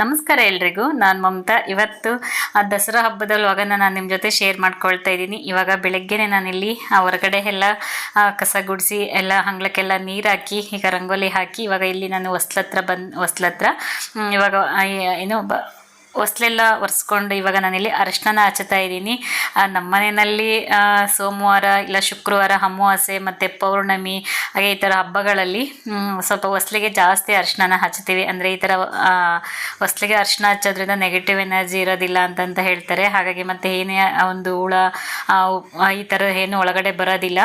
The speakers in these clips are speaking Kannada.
ನಮಸ್ಕಾರ ಎಲ್ರಿಗೂ. ನಾನು ಮಮತಾ. ಇವತ್ತು ಆ ದಸರಾ ಹಬ್ಬದಲ್ಲಿ ವ್ಲಾಗನ್ನು ನಾನು ನಿಮ್ಮ ಜೊತೆ ಶೇರ್ ಮಾಡ್ಕೊಳ್ತಾ ಇದ್ದೀನಿ. ಇವಾಗ ಬೆಳಗ್ಗೆನೆ ನಾನಿಲ್ಲಿ ಹೊರಗಡೆ ಎಲ್ಲ ಕಸ ಗುಡಿಸಿ, ಎಲ್ಲ ಹಂಗ್ಲಕ್ಕೆಲ್ಲ ನೀರು ಹಾಕಿ, ಈಗ ರಂಗೋಲಿ ಹಾಕಿ, ಇವಾಗ ಇಲ್ಲಿ ನಾನು ಹೊಸ್ಲತ್ರ ಬಂದು, ಹೊಸ್ಲತ್ರ. ಇವಾಗ ಏನು ಹೊಸ್ಲೆಲ್ಲ ಒರೆಸ್ಕೊಂಡು ಇವಾಗ ನಾನಿಲ್ಲಿ ಅರಶಿನ ಹಚ್ಚುತ್ತಾ ಇದ್ದೀನಿ. ನಮ್ಮ ಮನೆಯಲ್ಲಿ ಸೋಮವಾರ ಇಲ್ಲ ಶುಕ್ರವಾರ ಅಮಾವಾಸ್ಯೆ ಮತ್ತು ಪೌರ್ಣಮಿ, ಹಾಗೆ ಈ ಥರ ಹಬ್ಬಗಳಲ್ಲಿ ಸ್ವಲ್ಪ ಹೊಸ್ಲಿಗೆ ಜಾಸ್ತಿ ಅರಶಿನ ಹಚ್ತೀವಿ ಅಂದರೆ ಈ ಥರ ಹೊಸ್ಲಿಗೆ ಅರಶಿನ ಹಚ್ಚೋದ್ರಿಂದ ನೆಗೆಟಿವ್ ಎನರ್ಜಿ ಇರೋದಿಲ್ಲ ಅಂತಂತ ಹೇಳ್ತಾರೆ. ಹಾಗಾಗಿ ಮತ್ತು ಏನೇ ಒಂದು ಹುಳ ಈ ಥರ ಏನು ಒಳಗಡೆ ಬರೋದಿಲ್ಲ.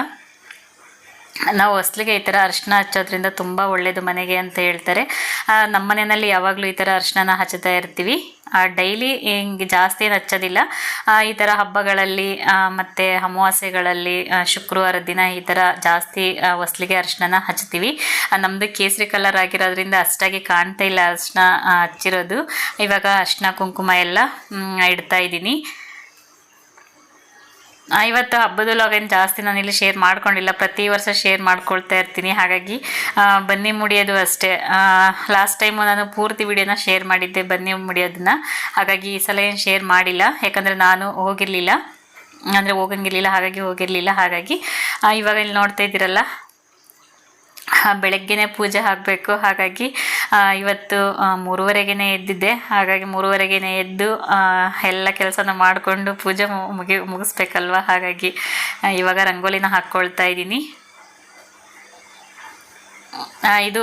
ನಾವು ಹೊಸ್ಲಿಗೆ ಈ ಥರ ಅರಿಶಿನ ಹಚ್ಚೋದ್ರಿಂದ ತುಂಬ ಒಳ್ಳೆಯದು ಮನೆಗೆ ಅಂತ ಹೇಳ್ತಾರೆ. ನಮ್ಮ ಮನೆಯಲ್ಲಿ ಯಾವಾಗಲೂ ಈ ಥರ ಅರಿಶಿನ ಹಚ್ಚುತ್ತಾ ಇರ್ತೀವಿ. ಡೈಲಿ ಹಿಂಗೆ ಜಾಸ್ತಿ ಏನು ಹಚ್ಚೋದಿಲ್ಲ ಈ ಥರ ಹಬ್ಬಗಳಲ್ಲಿ ಮತ್ತು ಅಮಾವಾಸ್ಯೆಗಳಲ್ಲಿ ಶುಕ್ರವಾರದ ದಿನ ಈ ಥರ ಜಾಸ್ತಿ ಹೊಸ್ಲಿಗೆ ಅರಿಶಿನ ಹಚ್ತೀವಿ ನಮ್ಮದು ಕೇಸರಿ ಕಲರ್ ಆಗಿರೋದ್ರಿಂದ ಅಷ್ಟಾಗಿ ಕಾಣ್ತಾ ಇಲ್ಲ ಅರಿಶಿನ ಹಚ್ಚಿರೋದು. ಇವಾಗ ಅರಿಶಿನ, ಕುಂಕುಮ ಎಲ್ಲ ಇಡ್ತಾ ಇದ್ದೀನಿ. ಇವತ್ತು ಹಬ್ಬದ ಲಾಗೇನು ಜಾಸ್ತಿ ನಾನು ಇಲ್ಲಿ ಶೇರ್ ಮಾಡ್ಕೊಂಡಿಲ್ಲ. ಪ್ರತಿ ವರ್ಷ ಶೇರ್ ಮಾಡ್ಕೊಳ್ತಾ ಇರ್ತೀನಿ. ಹಾಗಾಗಿ ಬನ್ನಿ ಮುಡಿಯೋದು ಅಷ್ಟೇ. ಲಾಸ್ಟ್ ಟೈಮು ನಾನು ಪೂರ್ತಿ ವಿಡಿಯೋನ ಶೇರ್ ಮಾಡಿದ್ದೆ ಬನ್ನಿ ಮುಡಿಯೋದನ್ನ. ಹಾಗಾಗಿ ಈ ಸಲ ಏನು ಶೇರ್ ಮಾಡಿಲ್ಲ. ಯಾಕಂದರೆ ನಾನು ಹೋಗಿರಲಿಲ್ಲ. ಅಂದರೆ ಹೋಗಂಗಿರಲಿಲ್ಲ. ಹಾಗಾಗಿ ಹೋಗಿರಲಿಲ್ಲ. ಹಾಗಾಗಿ ಇವಾಗ ಇಲ್ಲಿ ನೋಡ್ತಾ ಇದ್ದೀರಲ್ಲ ಬೆಳಗ್ಗೆನೇ ಪೂಜೆ ಆಗಬೇಕು ಹಾಗಾಗಿ ಇವತ್ತು ಮೂರುವರೆಗೆ ಎದ್ದಿದ್ದೆ. ಹಾಗಾಗಿ ಮೂರುವರೆಗೇ ಎದ್ದು ಎಲ್ಲ ಕೆಲಸನ ಮಾಡಿಕೊಂಡು ಪೂಜೆ ಮುಗಿ, ಮುಗಿಸ್ಬೇಕಲ್ವ? ಹಾಗಾಗಿ ಇವಾಗ ರಂಗೋಲಿನ ಹಾಕ್ಕೊಳ್ತಾ ಇದ್ದೀನಿ. ಇದು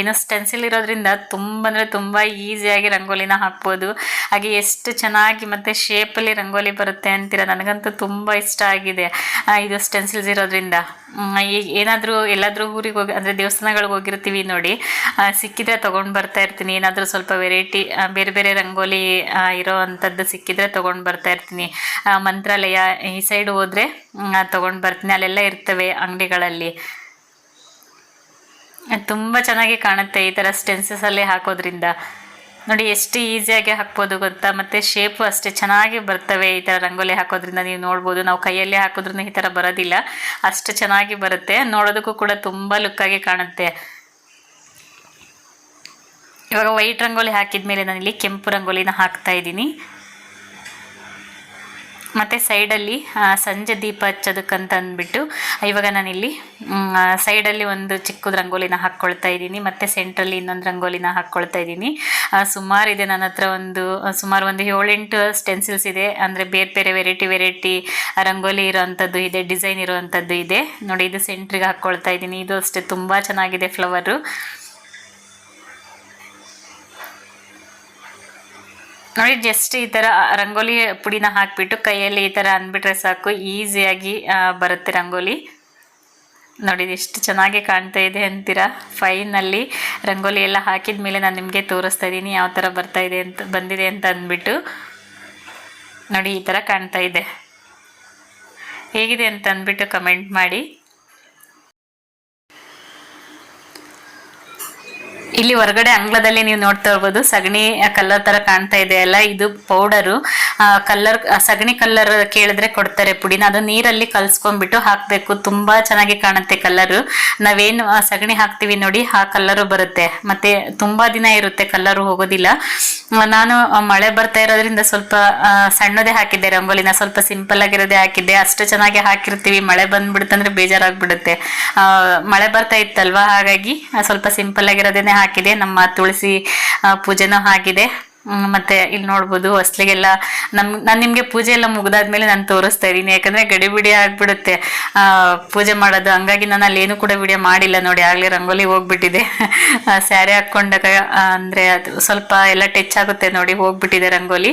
ಏನೋ ಸ್ಟೆನ್ಸಿಲ್ ಇರೋದ್ರಿಂದ ತುಂಬ ಅಂದರೆ ತುಂಬ ಈಸಿಯಾಗಿ ರಂಗೋಲಿನ ಹಾಕ್ಬೋದು. ಹಾಗೆ ಎಷ್ಟು ಚೆನ್ನಾಗಿ ಮತ್ತು ಶೇಪಲ್ಲಿ ರಂಗೋಲಿ ಬರುತ್ತೆ ಅಂತೀರ ನನಗಂತೂ ತುಂಬ ಇಷ್ಟ ಆಗಿದೆ. ಇದು ಸ್ಟೆನ್ಸಿಲ್ಸ್ ಇರೋದ್ರಿಂದ. ಈಗ ಏನಾದರೂ ಎಲ್ಲಾದರೂ ಊರಿಗೆ ಹೋಗಿ, ಅಂದರೆ ದೇವಸ್ಥಾನಗಳಿಗೆ ಹೋಗಿರ್ತೀವಿ ನೋಡಿ. ಸಿಕ್ಕಿದ್ರೆ ತೊಗೊಂಡು ಬರ್ತಾ ಇರ್ತೀನಿ. ಏನಾದರೂ ಸ್ವಲ್ಪ ವೆರೈಟಿ ಬೇರೆ ಬೇರೆ ರಂಗೋಲಿ ಇರೋ ಅಂಥದ್ದು ಸಿಕ್ಕಿದ್ರೆ ತೊಗೊಂಡು ಬರ್ತಾ ಇರ್ತೀನಿ. ಮಂತ್ರಾಲಯ ಈ ಸೈಡ್ ಹೋದರೆ ತೊಗೊಂಡು ಬರ್ತೀನಿ. ಅಲ್ಲೆಲ್ಲ ಇರ್ತವೆ ಅಂಗಡಿಗಳಲ್ಲಿ. ತುಂಬ ಚೆನ್ನಾಗಿ ಕಾಣುತ್ತೆ ಈ ಥರ ಸ್ಟೆನ್ಸಸಲ್ಲೇ ಹಾಕೋದ್ರಿಂದ. ನೋಡಿ ಎಷ್ಟು ಈಸಿಯಾಗಿ ಹಾಕ್ಬೋದು ಗೊತ್ತಾ? ಮತ್ತು ಶೇಪು ಅಷ್ಟೇ ಚೆನ್ನಾಗಿ ಬರ್ತವೆ ಈ ಥರ ರಂಗೋಲಿ ಹಾಕೋದ್ರಿಂದ ನೀವು ನೋಡ್ಬೋದು. ನಾವು ಕೈಯಲ್ಲೇ ಹಾಕೋದ್ರಿಂದ ಈ ಥರ ಬರೋದಿಲ್ಲ. ಅಷ್ಟು ಚೆನ್ನಾಗಿ ಬರುತ್ತೆ. ನೋಡೋದಕ್ಕೂ ಕೂಡ ತುಂಬ ಲುಕ್ಕಾಗಿ ಕಾಣುತ್ತೆ. ಇವಾಗ ವೈಟ್ ರಂಗೋಲಿ ಹಾಕಿದ ಮೇಲೆ ನಾನಿಲ್ಲಿ ಕೆಂಪು ರಂಗೋಲಿನ ಹಾಕ್ತಾ ಇದ್ದೀನಿ. ಮತ್ತು ಸೈಡಲ್ಲಿ ಸಂಜೆ ದೀಪ ಹಚ್ಚೋದಕ್ಕಂತ ಅಂದ್ಬಿಟ್ಟು ಇವಾಗ ನಾನಿಲ್ಲಿ ಸೈಡಲ್ಲಿ ಒಂದು ಚಿಕ್ಕದ ರಂಗೋಲಿನ ಹಾಕ್ಕೊಳ್ತಾ ಇದ್ದೀನಿ, ಮತ್ತು ಸೆಂಟ್ರಲ್ಲಿ ಇನ್ನೊಂದು ರಂಗೋಲಿನ ಹಾಕ್ಕೊಳ್ತಾ ಇದ್ದೀನಿ. ಸುಮಾರು ಇದೆ ನನ್ನ ಹತ್ರ ಒಂದು ಸುಮಾರು ಒಂದು ಏಳೆಂಟು ಸ್ಟೆನ್ಸಿಲ್ಸ್ ಇದೆ. ಅಂದರೆ ಬೇರೆ ಬೇರೆ ವೆರೈಟಿ ವೆರೈಟಿ ರಂಗೋಲಿ ಇರೋವಂಥದ್ದು ಇದೆ ಡಿಸೈನ್ ಇರೋವಂಥದ್ದು ಇದೆ. ನೋಡಿ, ಇದು ಸೆಂಟ್ರಿಗೆ ಹಾಕ್ಕೊಳ್ತಾ ಇದ್ದೀನಿ. ಇದು ಅಷ್ಟೇ, ತುಂಬ ಚೆನ್ನಾಗಿದೆ ಫ್ಲವರು ನೋಡಿ ಜಸ್ಟ್ ಈ ಥರ ರಂಗೋಲಿ ಪುಡಿನ ಹಾಕಿಬಿಟ್ಟು ಕೈಯಲ್ಲಿ ಈ ಥರ ಅಂದ್ಬಿಟ್ರೆ ಸಾಕು. ಈಸಿಯಾಗಿ ಬರುತ್ತೆ ರಂಗೋಲಿ. ನೋಡಿ ಎಷ್ಟು ಚೆನ್ನಾಗಿ ಕಾಣ್ತಾ ಇದೆ ಅಂತೀರಾ? ಫೈನಲ್ಲಿ ರಂಗೋಲಿ ಎಲ್ಲ ಹಾಕಿದ ಮೇಲೆ ನಾನು ನಿಮಗೆ ತೋರಿಸ್ತಾ ಇದ್ದೀನಿ ಯಾವ ಥರ ಬರ್ತಾ ಇದೆ ಅಂತ, ಬಂದಿದೆ ಅಂತ ಅಂದ್ಬಿಟ್ಟು. ನೋಡಿ, ಈ ಥರ ಕಾಣ್ತಾ ಇದೆ. ಹೇಗಿದೆ ಅಂತ ಅಂದ್ಬಿಟ್ಟು ಕಮೆಂಟ್ ಮಾಡಿ. ಇಲ್ಲಿ ಹೊರಗಡೆ ಅಂಗ್ಲದಲ್ಲಿ ನೀವು ನೋಡ್ತಾ ಇರ್ಬೋದು, ಸಗಣಿ ಕಲ್ಲರ್ ತರ ಕಾಣ್ತಾ ಇದೆ ಅಲ್ಲ, ಇದು ಪೌಡರು. ಕಲ್ಲರ್ ಸಗಣಿ ಕಲ್ಲರ್ ಕೇಳಿದ್ರೆ ಕೊಡ್ತಾರೆ ಪುಡಿನ. ಅದು ನೀರಲ್ಲಿ ಕಲ್ಸ್ಕೊಂಡ್ಬಿಟ್ಟು ಹಾಕ್ಬೇಕು. ತುಂಬಾ ಚೆನ್ನಾಗಿ ಕಾಣುತ್ತೆ ಕಲ್ಲರು ನಾವೇನು ಸಗಣಿ ಹಾಕ್ತಿವಿ ನೋಡಿ, ಆ ಕಲ್ಲರು ಬರುತ್ತೆ. ಮತ್ತೆ ತುಂಬಾ ದಿನ ಇರುತ್ತೆ ಕಲ್ಲರು ಹೋಗೋದಿಲ್ಲ. ನಾನು ಮಳೆ ಬರ್ತಾ ಇರೋದ್ರಿಂದ ಸ್ವಲ್ಪ ಸಣ್ಣದೇ ಹಾಕಿದ್ದೆ ರಂಗೋಲಿನ. ಸ್ವಲ್ಪ ಸಿಂಪಲ್ ಆಗಿರೋದೇ ಹಾಕಿದ್ದೆ. ಅಷ್ಟು ಚೆನ್ನಾಗಿ ಹಾಕಿರ್ತೀವಿ. ಮಳೆ ಬಂದ್ಬಿಡುತ್ತಂದ್ರೆ ಬೇಜಾರಾಗ್ಬಿಡುತ್ತೆ. ಮಳೆ ಬರ್ತಾ ಇತ್ತಲ್ವಾ? ಹಾಗಾಗಿ ಸ್ವಲ್ಪ ಸಿಂಪಲ್ ಆಗಿರೋದೇನೆ ಹಾಕಿದೆ. ನಮ್ಮ ತುಳಸಿ ಪೂಜೆನೂ ಆಗಿದೆ ಮತ್ತೆ ಇಲ್ಲಿ ನೋಡ್ಬೋದು ಹೊಸ್ಲಿಗೆಲ್ಲ ನಮ್, ನಾನು ನಿಮಗೆ ಪೂಜೆ ಎಲ್ಲ ಮುಗ್ದಾದ್ಮೇಲೆ ನಾನು ತೋರಿಸ್ತಾ ಇದ್ದೀನಿ. ಯಾಕಂದ್ರೆ ಗಡಿಬಿಡಿ ಆಗ್ಬಿಡುತ್ತೆ. ಪೂಜೆ ಮಾಡೋದು. ಹಂಗಾಗಿ ನಾನು ಅಲ್ಲಿ ಏನು ಕೂಡ ವಿಡಿಯೋ ಮಾಡಿಲ್ಲ ನೋಡಿ. ಆಗ್ಲೇ ರಂಗೋಲಿ ಹೋಗ್ಬಿಟ್ಟಿದೆ. ಸ್ಯಾರಿ ಹಾಕೊಂಡಾಗ ಅಂದ್ರೆ ಅದು ಸ್ವಲ್ಪ ಎಲ್ಲ ಟಚ್ ಆಗುತ್ತೆ ನೋಡಿ. ಹೋಗ್ಬಿಟ್ಟಿದೆ ರಂಗೋಲಿ.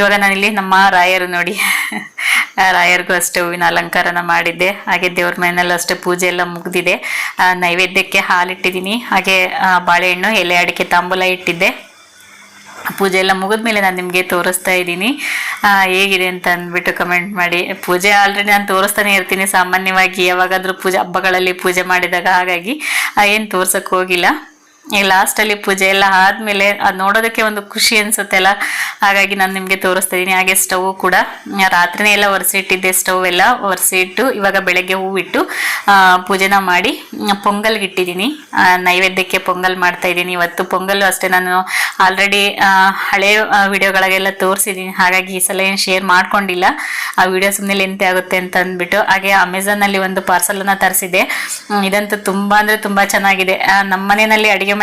ಇವಾಗ ನಾನಿಲ್ಲಿ ನಮ್ಮ ರಾಯರು ನೋಡಿ. ರಾಯರಿಗೂ ಅಷ್ಟೇ ಹೂವಿನ ಅಲಂಕಾರನ ಮಾಡಿದ್ದೆ. ಹಾಗೆ ದೇವ್ರ ಮನೆಯಲ್ಲೂ ಅಷ್ಟೇ ಪೂಜೆ ಎಲ್ಲ ಮುಗ್ದಿದೆ. ನೈವೇದ್ಯಕ್ಕೆ ಹಾಲಿಟ್ಟಿದ್ದೀನಿ ಹಾಗೆ ಬಾಳೆಹಣ್ಣು, ಎಲೆ, ಅಡಿಕೆ, ತಾಂಬೂಲ ಇಟ್ಟಿದ್ದೆ. ಪೂಜೆ ಎಲ್ಲ ಮುಗಿದ್ಮೇಲೆ ನಾನು ನಿಮಗೆ ತೋರಿಸ್ತಾ ಇದ್ದೀನಿ. ಹೇಗಿದೆ ಅಂತ ಅಂದ್ಬಿಟ್ಟು ಕಮೆಂಟ್ ಮಾಡಿ. ಪೂಜೆ ಆಲ್ರೆಡಿ ನಾನು ತೋರಿಸ್ತಾನೆ ಇರ್ತೀನಿ ಸಾಮಾನ್ಯವಾಗಿ ಯಾವಾಗಾದರೂ ಪೂಜೆ ಹಬ್ಬಗಳಲ್ಲಿ ಪೂಜೆ ಮಾಡಿದಾಗ. ಹಾಗಾಗಿ ಏನು ತೋರ್ಸೋಕ್ಕೆ ಹೋಗಿಲ್ಲ. ಈಗ ಲಾಸ್ಟಲ್ಲಿ ಪೂಜೆ ಎಲ್ಲ ಆದಮೇಲೆ ಅದು ನೋಡೋದಕ್ಕೆ ಒಂದು ಖುಷಿ ಅನಿಸುತ್ತೆ ಅಲ್ಲ ಹಾಗಾಗಿ ನಾನು ನಿಮಗೆ ತೋರಿಸ್ತಾ ಇದ್ದೀನಿ ಹಾಗೆ ಸ್ಟವ್ ಕೂಡ. ರಾತ್ರಿನೇ ಎಲ್ಲ ಒರೆಸಿಟ್ಟಿದ್ದೆ ಸ್ಟವ್ ಎಲ್ಲ. ಒರೆಸಿಟ್ಟು ಇವಾಗ ಬೆಳಗ್ಗೆ ಹೂವಿಟ್ಟು ಪೂಜೆನ ಮಾಡಿ ಪೊಂಗಲ್ ಪೊಂಗಲ್ಗೆ ಇಟ್ಟಿದ್ದೀನಿ ನೈವೇದ್ಯಕ್ಕೆ ಪೊಂಗಲ್ ಮಾಡ್ತಾ ಇದ್ದೀನಿ. ಇವತ್ತು ಪೊಂಗಲ್ಲು ಅಷ್ಟೇ. ನಾನು ಆಲ್ರೆಡಿ ಹಳೆ ವಿಡಿಯೋಗಳಿಗೆಲ್ಲ ತೋರಿಸಿದ್ದೀನಿ ಹಾಗಾಗಿ ಈ ಸಲ ಏನು ಶೇರ್ ಮಾಡ್ಕೊಂಡಿಲ್ಲ. ಆ ವಿಡಿಯೋ ಸುಮ್ಮನೆ ಲೆಂತೆ ಆಗುತ್ತೆ ಅಂತ ಅಂದ್ಬಿಟ್ಟು. ಹಾಗೆ ಅಮೆಝಾನಲ್ಲಿ ಒಂದು ಪಾರ್ಸಲನ್ನು ತರಿಸಿದೆ ಇದಂತೂ ತುಂಬ ಅಂದರೆ ತುಂಬ ಚೆನ್ನಾಗಿದೆ. ನಮ್ಮ ಮನೆಯಲ್ಲಿ ಅಡುಗೆ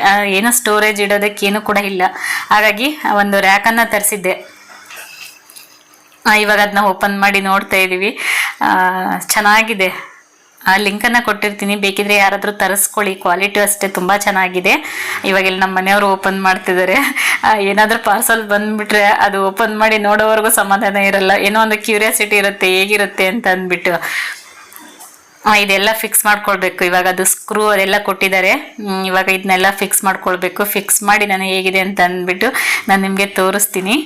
ಆ, ಏನು ಸ್ಟೋರೇಜ್ ಇಡೋದಕ್ಕೆ ಏನು ಕೂಡ ಇಲ್ಲ. ಹಾಗಾಗಿ ಒಂದು ರ್ಯಾಕನ್ನು ತರಿಸಿದ್ದೆ. ಇವಾಗ ಅದನ್ನ ಓಪನ್ ಮಾಡಿ ನೋಡ್ತಾ ಇದ್ದೀವಿ. ಚೆನ್ನಾಗಿದೆ. ಆ ಲಿಂಕನ್ನು ಕೊಟ್ಟಿರ್ತೀನಿ. ಬೇಕಿದ್ರೆ ಯಾರಾದರೂ ತರಿಸ್ಕೊಳ್ಳಿ. ಕ್ವಾಲಿಟಿ ಅಷ್ಟೇ ತುಂಬ ಚೆನ್ನಾಗಿದೆ. ಇವಾಗೆಲ್ಲ ನಮ್ಮ ಮನೆಯವರು ಓಪನ್ ಮಾಡ್ತಿದ್ದಾರೆ. ಏನಾದರೂ ಪಾರ್ಸಲ್ ಬಂದ್ಬಿಟ್ರೆ ಅದು ಓಪನ್ ಮಾಡಿ ನೋಡೋವರೆಗೂ ಸಮಾಧಾನ ಇರಲ್ಲ. ಏನೋ ಒಂದು ಕ್ಯೂರಿಯಾಸಿಟಿ ಇರುತ್ತೆ ಹೇಗಿರುತ್ತೆ ಅಂತ ಅಂದ್ಬಿಟ್ಟು. ಇದೆಲ್ಲ ಫಿಕ್ಸ್ ಮಾಡ್ಕೊಳ್ಬೇಕು. ಇವಾಗ ಅದು ಸ್ಕ್ರೂ ಅದೆಲ್ಲ ಕೊಟ್ಟಿದ್ದಾರೆ. ಇವಾಗ ಇದನ್ನೆಲ್ಲ ಫಿಕ್ಸ್ ಮಾಡ್ಕೊಳ್ಬೇಕು. ಫಿಕ್ಸ್ ಮಾಡಿ ನಾನು ಹೇಗಿದೆ ಅಂತ ಅಂದ್ಬಿಟ್ಟು ನಾನು ನಿಮಗೆ ತೋರಿಸ್ತೀನಿ.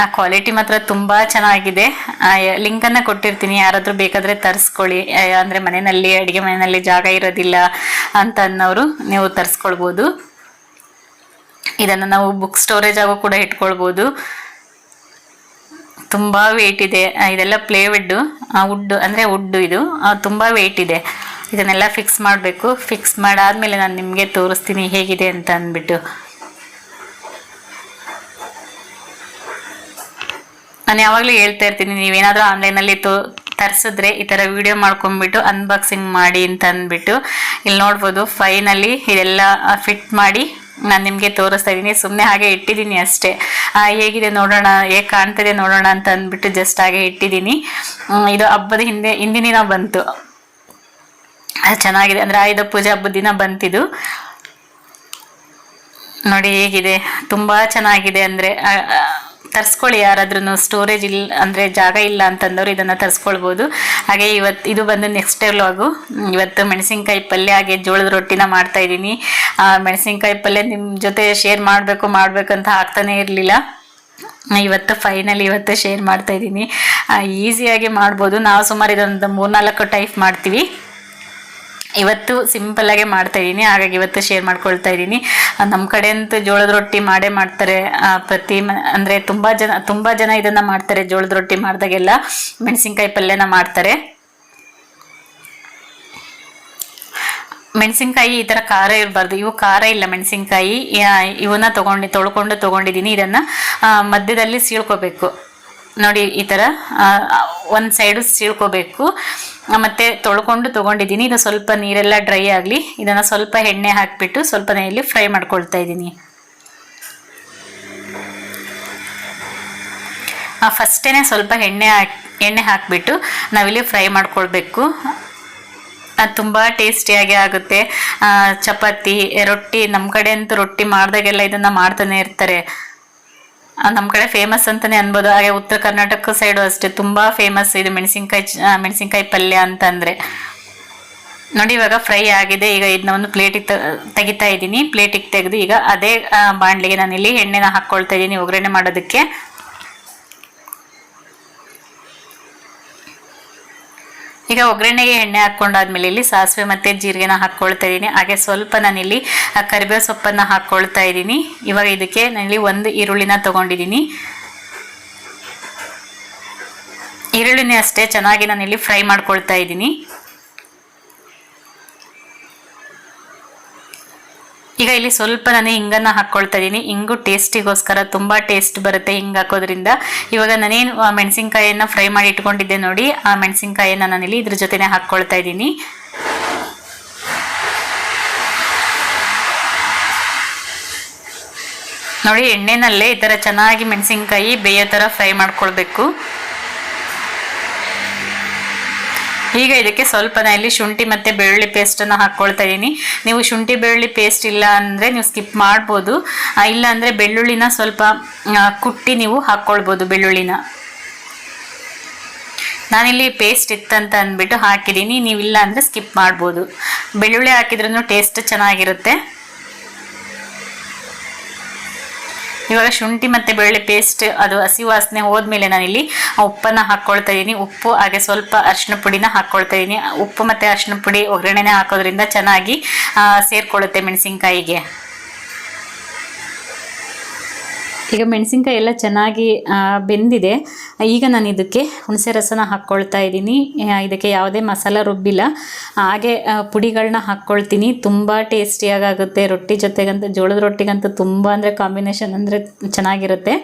ಆ ಕ್ವಾಲಿಟಿ ಮಾತ್ರ ತುಂಬ ಚೆನ್ನಾಗಿದೆ. ಲಿಂಕನ್ನು ಕೊಟ್ಟಿರ್ತೀನಿ. ಯಾರಾದರೂ ಬೇಕಾದರೆ ತರಿಸ್ಕೊಳ್ಳಿ. ಅಂದರೆ ಮನೆಯಲ್ಲಿ, ಅಡುಗೆ ಮನೆಯಲ್ಲಿ ಜಾಗ ಇರೋದಿಲ್ಲ ಅಂತ ಅನ್ನೋರು ನೀವು ತರಿಸ್ಕೊಳ್ಬೋದು. ಇದನ್ನು ನಾವು ಬುಕ್ ಸ್ಟೋರೇಜ್ ಆಗೋ ಕೂಡ ಇಟ್ಕೊಳ್ಬೋದು. ತುಂಬ ವೆಯ್ಟ್ ಇದೆ. ಇದೆಲ್ಲ ಪ್ಲೇವುಡ್ ವುಡ್ ಅಂದರೆ ವುಡ್ಡು ಇದು. ತುಂಬ ವೆಯ್ಟ್ ಇದೆ. ಇದನ್ನೆಲ್ಲ ಫಿಕ್ಸ್ ಮಾಡಬೇಕು. ಫಿಕ್ಸ್ ಮಾಡಾದ್ಮೇಲೆ ನಾನು ನಿಮಗೆ ತೋರಿಸ್ತೀನಿ ಹೇಗಿದೆ ಅಂತ ಅಂದ್ಬಿಟ್ಟು. ನಾನು ಯಾವಾಗಲೂ ಹೇಳ್ತಾ ಇರ್ತೀನಿ, ನೀವೇನಾದರೂ ಆನ್ಲೈನಲ್ಲಿ ತೋ, ತರಿಸಿದ್ರೆ ಈ ಥರ ವಿಡಿಯೋ ಮಾಡ್ಕೊಂಬಿಟ್ಟು ಅನ್ಬಾಕ್ಸಿಂಗ್ ಮಾಡಿ ಅಂತ ಅಂದ್ಬಿಟ್ಟು. ಇಲ್ಲಿ ನೋಡ್ಬೋದು ಫೈನಲ್ಲಿ ಇದೆಲ್ಲ ಫಿಟ್ ಮಾಡಿ. ನಾನು ನಿಮಗೆ ತೋರಿಸ್ತಾ ಇದ್ದೀನಿ ಸುಮ್ಮನೆ ಹಾಗೆ ಇಟ್ಟಿದ್ದೀನಿ ಅಷ್ಟೇ. ಹೇಗಿದೆ ನೋಡೋಣ, ಹೇಗೆ ಕಾಣ್ತದೆ ನೋಡೋಣ ಅಂತ ಅಂದ್ಬಿಟ್ಟು ಜಸ್ಟ್ ಹಾಗೆ ಇಟ್ಟಿದ್ದೀನಿ ಇದು ಹಬ್ಬದ ಹಿಂದೆ, ಹಿಂದಿನ ದಿನ ಬಂತು. ಚೆನ್ನಾಗಿದೆ. ಅಂದರೆ ಆಯುಧ ಪೂಜೆ ಹಬ್ಬದ ದಿನ ಬಂತಿದು. ನೋಡಿ ಹೇಗಿದೆ. ತುಂಬ ಚೆನ್ನಾಗಿದೆ ಅಂದರೆ ತರಿಸ್ಕೊಳ್ಳಿ ಯಾರಾದ್ರೂ ಸ್ಟೋರೇಜ್ ಇಲ್ಲ ಅಂದರೆ ಜಾಗ ಇಲ್ಲ ಅಂತಂದವರು ಇದನ್ನು ತರಿಸ್ಕೊಳ್ಬೋದು. ಹಾಗೆ ಇವತ್ತು ಇದು ಬಂದು ನೆಕ್ಸ್ಟ್ ವ್ಲಾಗು ಇವತ್ತು ಮೆಣಸಿನ್ಕಾಯಿ ಪಲ್ಯ ಹಾಗೆ ಜೋಳದ ರೊಟ್ಟಿನ ಮಾಡ್ತಾ ಇದ್ದೀನಿ. ಮೆಣಸಿನ್ಕಾಯಿ ಪಲ್ಯ ನಿಮ್ಮ ಜೊತೆ ಶೇರ್ ಮಾಡಬೇಕು ಮಾಡಬೇಕು ಅಂತ ಆಗ್ತಾನೆ ಇರಲಿಲ್ಲ. ಇವತ್ತು ಫೈನಲ್ ಇವತ್ತು ಶೇರ್ ಮಾಡ್ತಾ ಇದ್ದೀನಿ. ಈಸಿಯಾಗಿ ಮಾಡ್ಬೋದು. ನಾವು ಸುಮಾರು ಇದೊಂದು ಮೂರ್ನಾಲ್ಕು ಟೈಪ್ ಮಾಡ್ತೀವಿ. ಇವತ್ತು ಸಿಂಪಲ್ ಆಗಿ ಮಾಡ್ತಾ ಇದ್ದೀನಿ. ಹಾಗಾಗಿ ಇವತ್ತು ಶೇರ್ ಮಾಡ್ಕೊಳ್ತಾ ಇದ್ದೀನಿ. ನಮ್ಮ ಕಡೆ ಅಂತೂ ಜೋಳದ ರೊಟ್ಟಿ ಮಾಡೇ ಮಾಡ್ತಾರೆ. ಪ್ರತಿ ಅಂದ್ರೆ ತುಂಬ ಜನ ತುಂಬ ಜನ ಇದನ್ನು ಮಾಡ್ತಾರೆ ಜೋಳದ ರೊಟ್ಟಿ ಮಾಡಿದಾಗೆಲ್ಲ. ಮೆಣಸಿನ್ಕಾಯಿ ಪಲ್ಯನ ಮಾಡ್ತಾರೆ. ಮೆಣಸಿನ್ಕಾಯಿ ಈ ಥರ ಖಾರ ಇರಬಾರ್ದು. ಇವು ಖಾರ ಇಲ್ಲ ಮೆಣಸಿನ್ಕಾಯಿ. ಇವನ್ನ ತೊಗೊಂಡು, ತೊಳ್ಕೊಂಡು ತೊಗೊಂಡಿದ್ದೀನಿ ಇದನ್ನು. ಮಧ್ಯದಲ್ಲಿ ಸೀಳ್ಕೋಬೇಕು. ನೋಡಿ, ಈ ಥರ ಒಂದು ಸೈಡು ಸೀಳ್ಕೋಬೇಕು. ಮತ್ತು ತೊಳ್ಕೊಂಡು ತೊಗೊಂಡಿದ್ದೀನಿ. ಇದು ಸ್ವಲ್ಪ ನೀರೆಲ್ಲ ಡ್ರೈ ಆಗಲಿ, ಇದನ್ನು ಸ್ವಲ್ಪ ಎಣ್ಣೆ ಹಾಕಿಬಿಟ್ಟು ಸ್ವಲ್ಪ ನೆಯಲ್ಲಿ ಫ್ರೈ ಮಾಡ್ಕೊಳ್ತಾ ಇದ್ದೀನಿ. ಫಸ್ಟೇ ಸ್ವಲ್ಪ ಎಣ್ಣೆ ಹಾಕಿ, ಎಣ್ಣೆ ಹಾಕಿಬಿಟ್ಟು ನಾವಿಲ್ಲಿ ಫ್ರೈ ಮಾಡ್ಕೊಳ್ಬೇಕು. ಅದು ತುಂಬ ಟೇಸ್ಟಿಯಾಗಿ ಆಗುತ್ತೆ. ಚಪಾತಿ, ರೊಟ್ಟಿ ನಮ್ಮ ಕಡೆ ಅಂತೂ ರೊಟ್ಟಿ ಮಾಡಿದಾಗೆಲ್ಲ ಇದನ್ನು ಮಾಡ್ತಾನೆ ಇರ್ತಾರೆ. ನಮ್ಮ ಕಡೆ ಫೇಮಸ್ ಅಂತಾನೆ ಅನ್ಬೋದು. ಹಾಗೆ ಉತ್ತರ ಕರ್ನಾಟಕ ಸೈಡು ಅಷ್ಟೇ. ತುಂಬ ಫೇಮಸ್ ಇದು ಮೆಣಸಿನ್ಕಾಯಿ ಮೆಣಸಿನಕಾಯಿ ಪಲ್ಯ ಅಂತಂದರೆ. ನೋಡಿ, ಇವಾಗ ಫ್ರೈ ಆಗಿದೆ. ಈಗ ಇದನ್ನ ಒಂದು ಪ್ಲೇಟಿಗೆ ತೆಗಿತಾ ಇದ್ದೀನಿ. ಪ್ಲೇಟಿಗೆ ತೆಗೆದು ಈಗ ಅದೇ ಬಾಣಲಿಗೆ ನಾನು ಇಲ್ಲಿ ಎಣ್ಣೆನ ಹಾಕ್ಕೊಳ್ತಾ ಇದ್ದೀನಿ. ಒಗ್ಗರಣೆ ಮಾಡೋದಕ್ಕೆ. ಈಗ ಒಗ್ಗರಣೆಗೆ ಎಣ್ಣೆ ಹಾಕ್ಕೊಂಡಾದ್ಮೇಲೆ ಇಲ್ಲಿ ಸಾಸಿವೆ ಮತ್ತು ಜೀರಿಗೆನ ಹಾಕ್ಕೊಳ್ತಾ ಇದ್ದೀನಿ. ಹಾಗೆ ಸ್ವಲ್ಪ ನಾನಿಲ್ಲಿ ಕರಿಬೇವು ಸೊಪ್ಪನ್ನು ಹಾಕ್ಕೊಳ್ತಾ ಇದ್ದೀನಿ. ಇವಾಗ ಇದಕ್ಕೆ ನಾನಿಲ್ಲಿ ಒಂದು ಈರುಳ್ಳಿನ ತೊಗೊಂಡಿದ್ದೀನಿ. ಈರುಳ್ಳಿನೇ ಅಷ್ಟೇ ಚೆನ್ನಾಗಿ ನಾನಿಲ್ಲಿ ಫ್ರೈ ಮಾಡ್ಕೊಳ್ತಾ ಇದ್ದೀನಿ. ಈಗ ಇಲ್ಲಿ ಸ್ವಲ್ಪ ನಾನು ಹಿಂಗನ್ನ ಹಾಕ್ಕೊಳ್ತಾ ಇದ್ದೀನಿ. ಹಿಂಗು ಟೇಸ್ಟಿಗೋಸ್ಕರ ತುಂಬ ಟೇಸ್ಟ್ ಬರುತ್ತೆ ಹಿಂಗೆ ಹಾಕೋದ್ರಿಂದ. ಇವಾಗ ನಾನೇನು ಮೆಣಸಿನ್ಕಾಯಿಯನ್ನ ಫ್ರೈ ಮಾಡಿ ಇಟ್ಕೊಂಡಿದ್ದೆ ನೋಡಿ. ಆ ಮೆಣಸಿನ್ಕಾಯಿಯನ್ನ ನಾನಿಲ್ಲಿ ಇದ್ರ ಜೊತೆನೆ ಹಾಕ್ಕೊಳ್ತಾ ಇದ್ದೀನಿ. ನೋಡಿ, ಎಣ್ಣೆನಲ್ಲೇ ಈ ಥರ ಚೆನ್ನಾಗಿ ಮೆಣಸಿನ್ಕಾಯಿ ಬೇಯೋ ಥರ ಫ್ರೈ ಮಾಡ್ಕೊಳ್ಬೇಕು. ಈಗ ಇದಕ್ಕೆ ಸ್ವಲ್ಪ ನಾನು ಇಲ್ಲಿ ಶುಂಠಿ ಮತ್ತು ಬೆಳ್ಳುಳ್ಳಿ ಪೇಸ್ಟನ್ನು ಹಾಕ್ಕೊಳ್ತಾ ಇದ್ದೀನಿ ನೀವು ಶುಂಠಿ, ಬೆಳ್ಳುಳ್ಳಿ ಪೇಸ್ಟ್ ಇಲ್ಲ ಅಂದರೆ ನೀವು ಸ್ಕಿಪ್ ಮಾಡ್ಬೋದು. ಇಲ್ಲ ಅಂದರೆ ಬೆಳ್ಳುಳ್ಳಿನ ಸ್ವಲ್ಪ ಕುಟ್ಟಿ ನೀವು ಹಾಕ್ಕೊಳ್ಬೋದು ಬೆಳ್ಳುಳ್ಳಿನ. ನಾನಿಲ್ಲಿ ಪೇಸ್ಟ್ ಇತ್ತಂತ ಅಂದ್ಬಿಟ್ಟು ಹಾಕಿದ್ದೀನಿ ನೀವಿಲ್ಲ ಅಂದರೆ ಸ್ಕಿಪ್ ಮಾಡ್ಬೋದು. ಬೆಳ್ಳುಳ್ಳಿ ಹಾಕಿದ್ರೂ ಟೇಸ್ಟ್ ಚೆನ್ನಾಗಿರುತ್ತೆ. ಇವಾಗ ಶುಂಠಿ ಮತ್ತು ಬೆಳ್ಳುಳ್ಳಿ ಪೇಸ್ಟ್ ಅದು ಹಸಿ ವಾಸನೆ ಹೋದ್ಮೇಲೆ ನಾನಿಲ್ಲಿ ಉಪ್ಪನ್ನು ಹಾಕ್ಕೊಳ್ತಾ ಇದ್ದೀನಿ ಉಪ್ಪು, ಹಾಗೆ ಸ್ವಲ್ಪ ಅರಿಶಿನ ಪುಡಿನ ಹಾಕ್ಕೊಳ್ತಾ ಇದ್ದೀನಿ ಉಪ್ಪು ಮತ್ತು ಅರಿಶಿನ ಪುಡಿ ಒಗ್ಗರಣೆನೇ ಹಾಕೋದ್ರಿಂದ ಚೆನ್ನಾಗಿ ಸೇರಿಕೊಳ್ಳುತ್ತೆ ಸೇರ್ಕೊಳ್ಳುತ್ತೆ ಮೆಣಸಿನ್ಕಾಯಿಗೆ. ಈಗ ಮೆಣಸಿನ್ಕಾಯಿ ಎಲ್ಲ ಚೆನ್ನಾಗಿ ಬೆಂದಿದೆ. ಈಗ ನಾನು ಇದಕ್ಕೆ ಹುಣಸೆ ರಸನ ಹಾಕ್ಕೊಳ್ತಾ ಇದ್ದೀನಿ. ಇದಕ್ಕೆ ಯಾವುದೇ ಮಸಾಲ ರುಬ್ಬಿಲ್ಲ. ಹಾಗೆ ಪುಡಿಗಳನ್ನ ಹಾಕ್ಕೊಳ್ತೀನಿ. ತುಂಬ ಟೇಸ್ಟಿಯಾಗುತ್ತೆ ರೊಟ್ಟಿ ಜೊತೆಗಂತೂ, ಜೋಳದ ರೊಟ್ಟಿಗಂತೂ ತುಂಬ ಅಂದರೆ ಕಾಂಬಿನೇಷನ್ ಅಂದರೆ ಚೆನ್ನಾಗಿರುತ್ತೆ.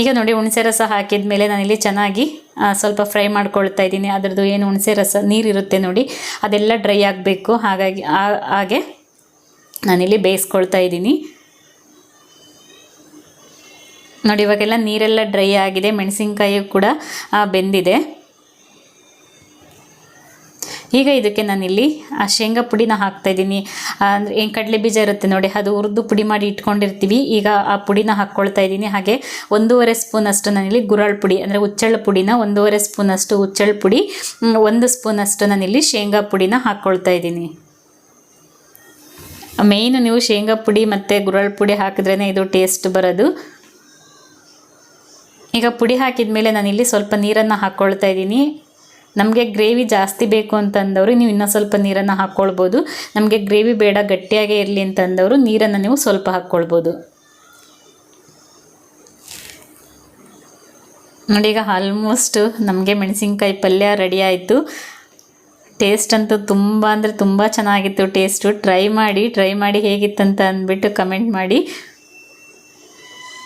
ಈಗ ನೋಡಿ, ಹುಣಸೆ ರಸ ಹಾಕಿದ ಮೇಲೆ ನಾನಿಲ್ಲಿ ಚೆನ್ನಾಗಿ ಸ್ವಲ್ಪ ಫ್ರೈ ಮಾಡ್ಕೊಳ್ತಾ ಇದ್ದೀನಿ. ಅದರದ್ದು ಏನು ಹುಣಸೆ ರಸ, ನೀರಿರುತ್ತೆ ನೋಡಿ. ಅದೆಲ್ಲ ಡ್ರೈ ಆಗಬೇಕು. ಹಾಗಾಗಿ ಹಾಗೆ ನಾನಿಲ್ಲಿ ಬೇಯಿಸ್ಕೊಳ್ತಾ ಇದ್ದೀನಿ. ನೋಡಿ, ಇವಾಗೆಲ್ಲ ನೀರೆಲ್ಲ ಡ್ರೈ ಆಗಿದೆ, ಮೆಣಸಿನ್ಕಾಯಿ ಕೂಡ ಬೆಂದಿದೆ. ಈಗ ಇದಕ್ಕೆ ನಾನಿಲ್ಲಿ, ಆ, ಶೇಂಗಾ ಪುಡಿನ ಹಾಕ್ತಾಯಿದ್ದೀನಿ ಅಂದರೆ ಏನು ಕಡಲೆ ಬೀಜ ಇರುತ್ತೆ ನೋಡಿ, ಅದು ಹುರಿದು ಪುಡಿ ಮಾಡಿ ಇಟ್ಕೊಂಡಿರ್ತೀವಿ. ಈಗ ಆ ಪುಡಿನ ಹಾಕ್ಕೊಳ್ತಾ ಇದ್ದೀನಿ. ಹಾಗೆ ಒಂದೂವರೆ ಸ್ಪೂನಷ್ಟು ನಾನಿಲ್ಲಿ ಗುರಾಳ್ ಪುಡಿ, ಅಂದರೆ ಹುಚ್ಚಳ ಪುಡಿನ ಒಂದೂವರೆ ಸ್ಪೂನಷ್ಟು ಹುಚ್ಚಳ ಪುಡಿ ಒಂದು ಸ್ಪೂನಷ್ಟು ನಾನಿಲ್ಲಿ ಶೇಂಗಾ ಪುಡಿನ ಹಾಕ್ಕೊಳ್ತಾ ಇದ್ದೀನಿ. ಮೇಯ್ನು ನೀವು ಶೇಂಗಾ ಪುಡಿ ಮತ್ತು ಗುರಾಳ್ ಪುಡಿ ಹಾಕಿದ್ರೇ ಇದು ಟೇಸ್ಟ್ ಬರೋದು. ಈಗ ಪುಡಿ ಹಾಕಿದ ಮೇಲೆ ನಾನಿಲ್ಲಿ ಸ್ವಲ್ಪ ನೀರನ್ನು ಹಾಕ್ಕೊಳ್ತಾ ಇದ್ದೀನಿ. ನಮಗೆ ಗ್ರೇವಿ ಜಾಸ್ತಿ ಬೇಕು ಅಂತಂದವರು ನೀವು ಇನ್ನೂ ಸ್ವಲ್ಪ ನೀರನ್ನು ಹಾಕ್ಕೊಳ್ಬೋದು. ನಮಗೆ ಗ್ರೇವಿ ಬೇಡ, ಗಟ್ಟಿಯಾಗೇ ಇರಲಿ ಅಂತಂದವರು ನೀರನ್ನು ನೀವು ಸ್ವಲ್ಪ ಹಾಕ್ಕೊಳ್ಬೋದು. ನೋಡಿ, ಈಗ ಆಲ್ಮೋಸ್ಟ್ ನಮಗೆ ಮೆಣಸಿನ್ಕಾಯಿ ಪಲ್ಯ ರೆಡಿ ಆಯಿತು. ಟೇಸ್ಟ್ ಅಂತೂ ತುಂಬ, ಅಂದರೆ ತುಂಬ ಚೆನ್ನಾಗಿತ್ತು. ಟೇಸ್ಟು ಟ್ರೈ ಮಾಡಿ ಟ್ರೈ ಮಾಡಿ ಹೇಗಿತ್ತಂತ ಅಂದ್ಬಿಟ್ಟು ಕಮೆಂಟ್ ಮಾಡಿ.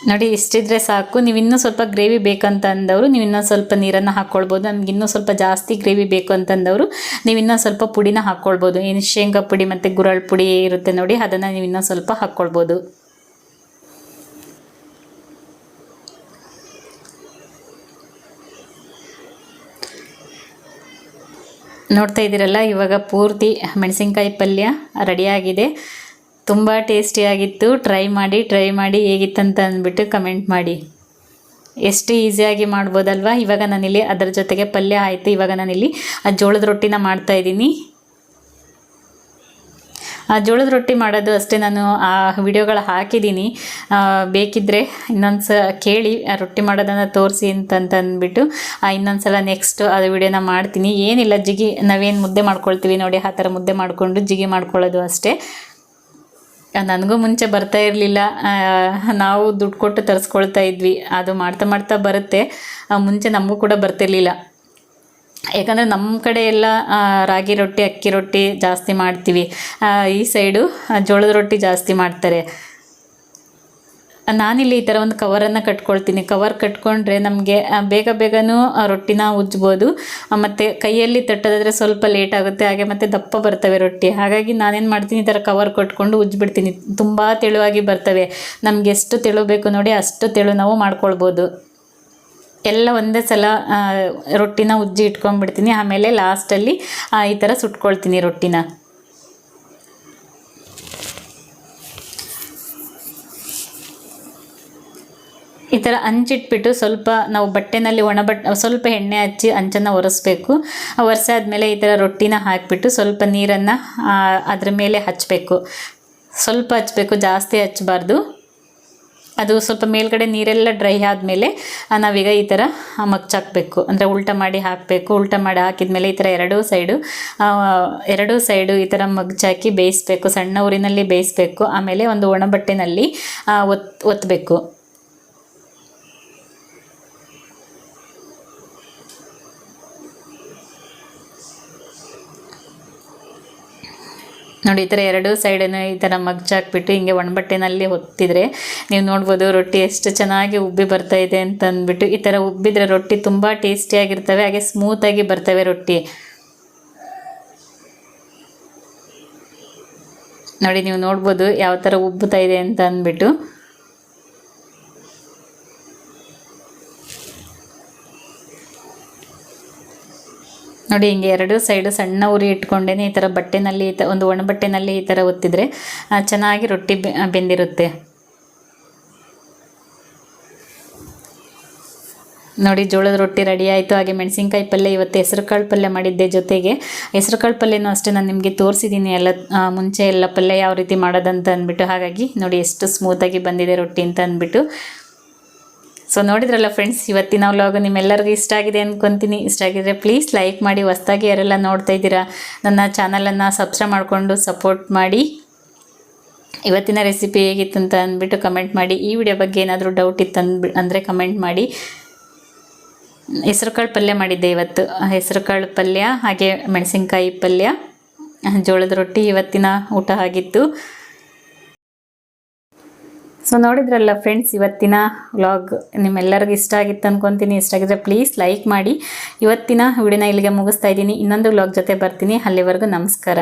ನೋಡಿ, ಇಷ್ಟಿದ್ರೆ ಸಾಕು. ನೀವು ಇನ್ನೂ ಸ್ವಲ್ಪ ಗ್ರೇವಿ ಬೇಕಂತ ಅಂದವರು ನೀವು ಸ್ವಲ್ಪ ನೀರನ್ನು ಹಾಕ್ಕೊಳ್ಬೋದು ನಮ್ಗೆ ಇನ್ನೂ ಸ್ವಲ್ಪ ಜಾಸ್ತಿ ಗ್ರೇವಿ ಬೇಕು ಅಂತಂದವರು ನೀವು ಇನ್ನೂ ಸ್ವಲ್ಪ ಪುಡಿನ ಹಾಕ್ಕೊಳ್ಬೋದು ಏನು ಶೇಂಗಾ ಪುಡಿ ಮತ್ತು ಗುರಳ್ ಪುಡಿ ಇರುತ್ತೆ ನೋಡಿ, ಅದನ್ನು ನೀವು ಸ್ವಲ್ಪ ಹಾಕ್ಕೊಳ್ಬೋದು ನೋಡ್ತಾ ಇದ್ದೀರಲ್ಲ, ಇವಾಗ ಪೂರ್ತಿ ಮೆಣಸಿನ್ಕಾಯಿ ಪಲ್ಯ ರೆಡಿಯಾಗಿದೆ. ತುಂಬ ಟೇಸ್ಟಿಯಾಗಿತ್ತು ಟ್ರೈ ಮಾಡಿ ಟ್ರೈ ಮಾಡಿ ಹೇಗಿತ್ತಂತ ಅಂದ್ಬಿಟ್ಟು ಕಮೆಂಟ್ ಮಾಡಿ. ಎಷ್ಟು ಈಸಿಯಾಗಿ ಮಾಡ್ಬೋದಲ್ವಾ? ಇವಾಗ ನಾನಿಲ್ಲಿ ಅದರ ಜೊತೆಗೆ ಪಲ್ಯ ಆಯಿತು. ಇವಾಗ ನಾನಿಲ್ಲಿ ಆ ಜೋಳದ ರೊಟ್ಟಿನ ಮಾಡ್ತಾ ಇದ್ದೀನಿ. ಆ ಜೋಳದ ರೊಟ್ಟಿ ಮಾಡೋದು ಅಷ್ಟೇ ನಾನು ಆ ವಿಡಿಯೋಗಳು ಹಾಕಿದ್ದೀನಿ. ಬೇಕಿದ್ದರೆ ಇನ್ನೊಂದು ಸ ಕೇಳಿ ರೊಟ್ಟಿ ಮಾಡೋದನ್ನು ತೋರಿಸಿ ಅಂತಂತ ಅಂದ್ಬಿಟ್ಟು ಇನ್ನೊಂದು ಸಲ ನೆಕ್ಸ್ಟು ಅದು ವಿಡಿಯೋನ ಮಾಡ್ತೀನಿ. ಏನಿಲ್ಲ, ಜಿಗಿ, ನಾವೇನು ಮುದ್ದೆ ಮಾಡ್ಕೊಳ್ತೀವಿ ನೋಡಿ, ಆ ಥರ ಮುದ್ದೆ ಮಾಡಿಕೊಂಡು ಜಿಗಿ ಮಾಡ್ಕೊಳ್ಳೋದು ಅಷ್ಟೇ. ನನಗೂ ಮುಂಚೆ ಬರ್ತಾ ಇರಲಿಲ್ಲ. ನಾವು ದುಡ್ಡು ಕೊಟ್ಟು ತರಿಸ್ಕೊಳ್ತಾ ಇದ್ವಿ. ಅದು ಮಾಡ್ತಾ ಮಾಡ್ತಾ ಬರುತ್ತೆ. ಮುಂಚೆ ನಮಗೂ ಕೂಡ ಬರ್ತಿರ್ಲಿಲ್ಲ. ಯಾಕಂದರೆ ನಮ್ಮ ಕಡೆ ಎಲ್ಲ ರಾಗಿ ರೊಟ್ಟಿ, ಅಕ್ಕಿ ರೊಟ್ಟಿ ಜಾಸ್ತಿ ಮಾಡ್ತೀವಿ. ಈ ಸೈಡು ಜೋಳದ ರೊಟ್ಟಿ ಜಾಸ್ತಿ ಮಾಡ್ತಾರೆ. ನಾನಿಲ್ಲಿ ಈ ಥರ ಒಂದು ಕವರನ್ನು ಕಟ್ಕೊಳ್ತೀನಿ. ಕವರ್ ಕಟ್ಕೊಂಡ್ರೆ ನಮಗೆ ಬೇಗ ಬೇಗನೂ ರೊಟ್ಟಿನ ಉಜ್ಬೋದು. ಮತ್ತು ಕೈಯಲ್ಲಿ ತಟ್ಟೋದಾದರೆ ಸ್ವಲ್ಪ ಲೇಟ್ ಆಗುತ್ತೆ. ಹಾಗೆ ಮತ್ತು ದಪ್ಪ ಬರ್ತವೆ ರೊಟ್ಟಿ. ಹಾಗಾಗಿ ನಾನೇನು ಮಾಡ್ತೀನಿ, ಈ ಥರ ಕವರ್ ಕಟ್ಕೊಂಡು ಉಜ್ಬಿಡ್ತೀನಿ. ತುಂಬ ತೆಳುವಾಗಿ ಬರ್ತವೆ. ನಮಗೆ ಎಷ್ಟು ತೆಳು ಬೇಕು ನೋಡಿ ಅಷ್ಟು ತೆಳು ನಾವು ಮಾಡ್ಕೊಳ್ಬೋದು. ಎಲ್ಲ ಒಂದೇ ಸಲ ರೊಟ್ಟಿನ ಉಜ್ಜಿ ಇಟ್ಕೊಂಡ್ಬಿಡ್ತೀನಿ. ಆಮೇಲೆ ಲಾಸ್ಟಲ್ಲಿ ಈ ಥರ ಸುಟ್ಕೊಳ್ತೀನಿ ರೊಟ್ಟಿನ. ಈ ಥರ ಹಂಚಿಟ್ಬಿಟ್ಟು ಸ್ವಲ್ಪ ನಾವು ಬಟ್ಟೆನಲ್ಲಿ ಒಣ ಬಟ್ಟೆ ಸ್ವಲ್ಪ ಎಣ್ಣೆ ಹಚ್ಚಿ ಹಂಚನ್ನು ಒರೆಸ್ಬೇಕು. ಒರೆಸಾದ್ಮೇಲೆ ಈ ಥರ ರೊಟ್ಟಿನ ಹಾಕಿಬಿಟ್ಟು ಸ್ವಲ್ಪ ನೀರನ್ನು ಅದ್ರ ಮೇಲೆ ಹಚ್ಚಬೇಕು ಸ್ವಲ್ಪ ಹಚ್ಚಬೇಕು ಜಾಸ್ತಿ ಹಚ್ಚಬಾರ್ದು. ಅದು ಸ್ವಲ್ಪ ಮೇಲ್ಗಡೆ ನೀರೆಲ್ಲ ಡ್ರೈ ಆದಮೇಲೆ ನಾವೀಗ ಈ ಥರ ಮಗ್ಚಾಕಬೇಕು. ಅಂದರೆ ಉಲ್ಟ ಮಾಡಿ ಹಾಕಬೇಕು. ಉಲ್ಟ ಮಾಡಿ ಹಾಕಿದ್ಮೇಲೆ ಈ ಥರ ಎರಡೂ ಸೈಡು ಎರಡೂ ಸೈಡು ಈ ಥರ ಮಗ್ಚಾಕಿ ಬೇಯಿಸ್ಬೇಕು. ಸಣ್ಣ ಊರಿನಲ್ಲಿ ಬೇಯಿಸ್ಬೇಕು. ಆಮೇಲೆ ಒಂದು ಒಣ ಬಟ್ಟೆನಲ್ಲಿ ಒತ್ ಒತ್ತಬೇಕು ನೋಡಿ, ಈ ಥರ ಎರಡೂ ಸೈಡನ್ನು ಈ ಥರ ಮಗ್ಚಾಕ್ಬಿಟ್ಟು ಹಿಂಗೆ ಒಣಬಟ್ಟೆನಲ್ಲಿ ಹೊತ್ತಿದ್ರೆ ನೀವು ನೋಡ್ಬೋದು ರೊಟ್ಟಿ ಎಷ್ಟು ಚೆನ್ನಾಗಿ ಉಬ್ಬಿ ಬರ್ತಾ ಇದೆ ಅಂತ ಅಂದ್ಬಿಟ್ಟು ಈ ಥರ ಉಬ್ಬಿದ್ರೆ ರೊಟ್ಟಿ ತುಂಬ ಟೇಸ್ಟಿಯಾಗಿರ್ತವೆ ಹಾಗೆ ಸ್ಮೂತಾಗಿ ಬರ್ತವೆ ರೊಟ್ಟಿ. ನೋಡಿ, ನೀವು ನೋಡ್ಬೋದು ಯಾವ ಥರ ಉಬ್ಬುತ್ತಾ ಇದೆ ಅಂತ ಅಂದ್ಬಿಟ್ಟು ನೋಡಿ, ಹಿಂಗೆ ಎರಡು ಸೈಡು ಸಣ್ಣ ಉರಿ ಇಟ್ಕೊಂಡೇನೆ ಈ ಥರ ಬಟ್ಟೆನಲ್ಲಿ, ಈ ಥರ ಒಂದು ಒಣ ಬಟ್ಟೆನಲ್ಲಿ ಈ ಥರ ಒತ್ತಿದ್ರೆ ಚೆನ್ನಾಗಿ ರೊಟ್ಟಿ ಬೆಂದಿರುತ್ತೆ. ನೋಡಿ, ಜೋಳದ ರೊಟ್ಟಿ ರೆಡಿ ಆಯಿತು. ಹಾಗೆ ಮೆಣಸಿನ್ಕಾಯಿ ಪಲ್ಯ, ಇವತ್ತು ಹೆಸರು ಕಾಳು ಪಲ್ಯ ಮಾಡಿದ್ದೆ ಜೊತೆಗೆ. ಹೆಸರು ಕಾಳು ಪಲ್ಯನೂ ಅಷ್ಟೇ ನಾನು ನಿಮಗೆ ತೋರಿಸಿದ್ದೀನಿ ಎಲ್ಲ ಮುಂಚೆ ಎಲ್ಲ ಪಲ್ಯ ಯಾವ ರೀತಿ ಮಾಡೋದಂತ ಅಂದ್ಬಿಟ್ಟು, ಹಾಗಾಗಿ ನೋಡಿ, ಎಷ್ಟು ಸ್ಮೂತಾಗಿ ಬಂದಿದೆ ರೊಟ್ಟಿ ಅಂತ ಅಂದ್ಬಿಟ್ಟು. ಸೊ ನೋಡಿದ್ರಲ್ಲ ಫ್ರೆಂಡ್ಸ್ ಇವತ್ತಿನ ವ್ಲಾಗ್ ನಿಮ್ಮೆಲ್ಲರಿಗೂ ಇಷ್ಟ ಆಗಿದೆ ಅಂದ್ಕೊತೀನಿ ಇಷ್ಟ ಆಗಿದ್ರೆ ಪ್ಲೀಸ್ ಲೈಕ್ ಮಾಡಿ, ಹೊಸ್ದಾಗಿ ಯಾರೆಲ್ಲ ನೋಡ್ತಾ ಇದ್ದೀರಾ, ನನ್ನ ಚಾನಲನ್ನು ಸಬ್ಸ್ಕ್ರೈಬ್ ಮಾಡಿಕೊಂಡು ಸಪೋರ್ಟ್ ಮಾಡಿ. ಇವತ್ತಿನ ರೆಸಿಪಿ ಹೇಗಿತ್ತು ಅಂತ ಅಂದ್ಬಿಟ್ಟು ಕಮೆಂಟ್ ಮಾಡಿ. ಈ ವಿಡಿಯೋ ಬಗ್ಗೆ ಏನಾದರೂ ಡೌಟ್ ಇತ್ತು ಅಂದ್ಬಿ, ಅಂದರೆ ಕಮೆಂಟ್ ಮಾಡಿ. ಹೆಸರುಕಾಳು ಪಲ್ಯ ಮಾಡಿದ್ದೆ ಇವತ್ತು. ಹೆಸರುಕಾಳು ಪಲ್ಯ, ಹಾಗೆ ಮೆಣಸಿನ್ಕಾಯಿ ಪಲ್ಯ, ಜೋಳದ ರೊಟ್ಟಿ ಇವತ್ತಿನ ಊಟ ಆಗಿತ್ತು. ಸೊ ನೋಡಿದ್ರಲ್ಲ ಫ್ರೆಂಡ್ಸ್ ಇವತ್ತಿನ ವ್ಲಾಗ್ ನಿಮ್ಮೆಲ್ಲರಿಗೂ ಇಷ್ಟ ಆಗಿತ್ತು ಅನ್ಕೊತೀನಿ. ಇಷ್ಟ ಆಗಿದ್ರೆ ಪ್ಲೀಸ್ ಲೈಕ್ ಮಾಡಿ. ಇವತ್ತಿನ ವಿಡಿಯೋನ ಇಲ್ಲಿಗೆ ಮುಗಿಸ್ತಾ ಇದ್ದೀನಿ. ಇನ್ನೊಂದು ವ್ಲಾಗ್ ಜೊತೆ ಬರ್ತೀನಿ. ಅಲ್ಲಿವರೆಗೂ ನಮಸ್ಕಾರ.